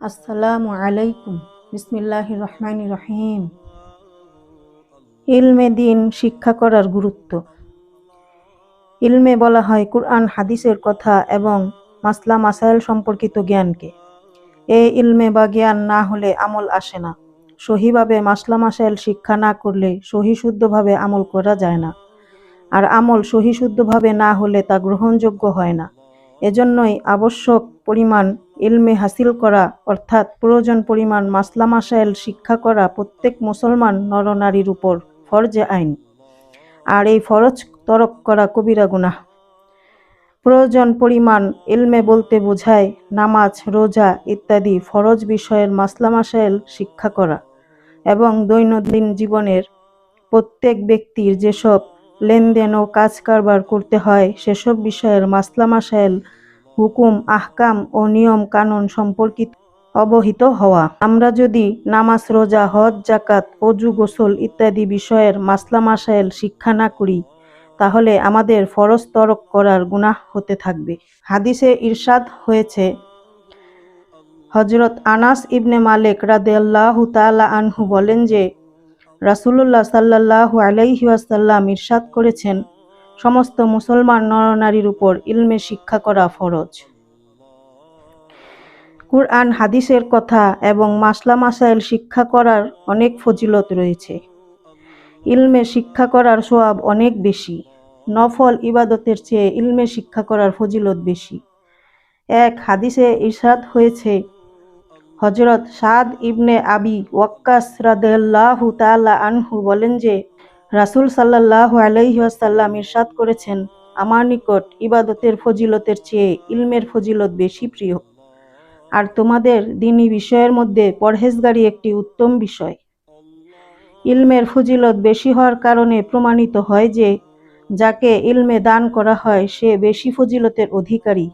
আসসালামু আলাইকুম। বিসমিল্লাহ রহমান রহিম। ইলমে দিন শিক্ষা করার গুরুত্ব। ইলমে বলা হয় কুরআন, হাদিসের কথা এবং মাসলা, মাসাইল সম্পর্কিত জ্ঞানকে। এই ইলমে বা জ্ঞান না হলে আমল আসে না। সহিভাবে মাসলা, মাসাইল শিক্ষা না করলে সহি শুদ্ধভাবে আমল করা যায় না। আর আমল সহি শুদ্ধভাবে না হলে তা গ্রহণযোগ্য হয় না। এজন্যই আবশ্যক পরিমাণ ইলমে হাসিল করা, অর্থাৎ প্রয়োজন পরিমাণ মাসলা মাসাইল শিক্ষা করা প্রত্যেক মুসলমান নরনারীর উপর ফরজে আইন। আর এই ফরজ তরক করা কবিরা গুনাহ। প্রয়োজন পরিমাণ এলমে বলতে বোঝায় নামাজ, রোজা ইত্যাদি ফরজ বিষয়ের মাসলা মাসাইল শিক্ষা করা এবং দৈনন্দিন জীবনের প্রত্যেক ব্যক্তির যেসব লেনদেন ও কাজ কারবার করতে হয়, সেসব বিষয়ের মাসলা মাসাইল হুকুম, আহকাম ও নিয়ম কানুন সম্পর্কিত অবহিত হওয়া। আমরা যদি নামাজ, রোজা, হজ জাকাত অজু, গোসল ইত্যাদি বিষয়ের মাসলা মাসাইল শিক্ষা না করি, তাহলে আমাদের ফরজ তরক করার গুনাহ হতে থাকবে। হাদিসে ইরশাদ হয়েছে হজরত আনাস ইবনে মালিক রাদেল্লাহু তালা আনহু বলেন যে, রাসুলুল্লাহ সাল্লাহ আলাইহি ওয়াসাল্লাম ইরশাদ করেছেন সমস্ত মুসলমান নরনারীর উপর ইলমে শিক্ষা করা ফরজ। কুরআন, হাদিসের কথা এবং মাসলা মাসাইল শিক্ষা করার অনেক ফজিলত রয়েছে। ইলমে শিক্ষা করার সোয়াব অনেক বেশি। নফল ইবাদতের চেয়ে ইলমে শিক্ষা করার ফজিলত বেশি। এক হাদিসে ইরশাদ হয়েছে হজরত সাদ ইবনে আবি ওয়াক্কাস রাদেল্লাহু তালা আনহু বলেন যে রাসুল সাল্লাহ আলাইসাল্লাম ইরশাদ করেছেন, আমার নিকট ইবাদতের ফজিলতের চেয়ে ইলমের ফজিলত বেশি প্রিয়। আর তোমাদের দিনী বিষয়ের মধ্যে পরহেজগারি একটি উত্তম বিষয়। ইলমের ফজিলত বেশি হওয়ার কারণে প্রমাণিত হয় যে, যাকে ইলমে দান করা হয়, সে বেশি ফজিলতের অধিকারী।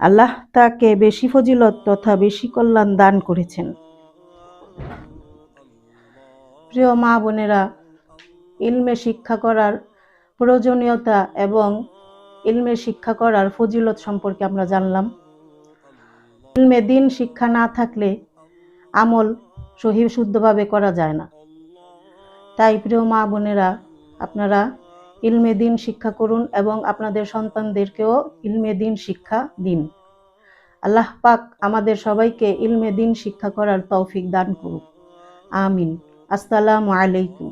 আল্লাহ তাকে বেশি ফজিলত তথা বেশি কল্যাণ দান করেছেন। প্রিয় মা বোনেরা ইলমে শিক্ষা করার প্রয়োজনীয়তা এবং ইলমে শিক্ষা করার ফজিলত সম্পর্কে আমরা জানলাম। ইলমে দিন শিক্ষা না থাকলে আমল সহি শুদ্ধভাবে করা যায় না। তাই প্রিয় মা বোনেরা, আপনারা ইলমে দিন শিক্ষা করুন এবং আপনাদের সন্তানদেরকেও ইলমে দিন শিক্ষা দিন। আল্লাহ পাক আমাদের সবাইকে ইলমে দিন শিক্ষা করার তৌফিক দান করুক। আমিন। আসসালামু আলাইকুম।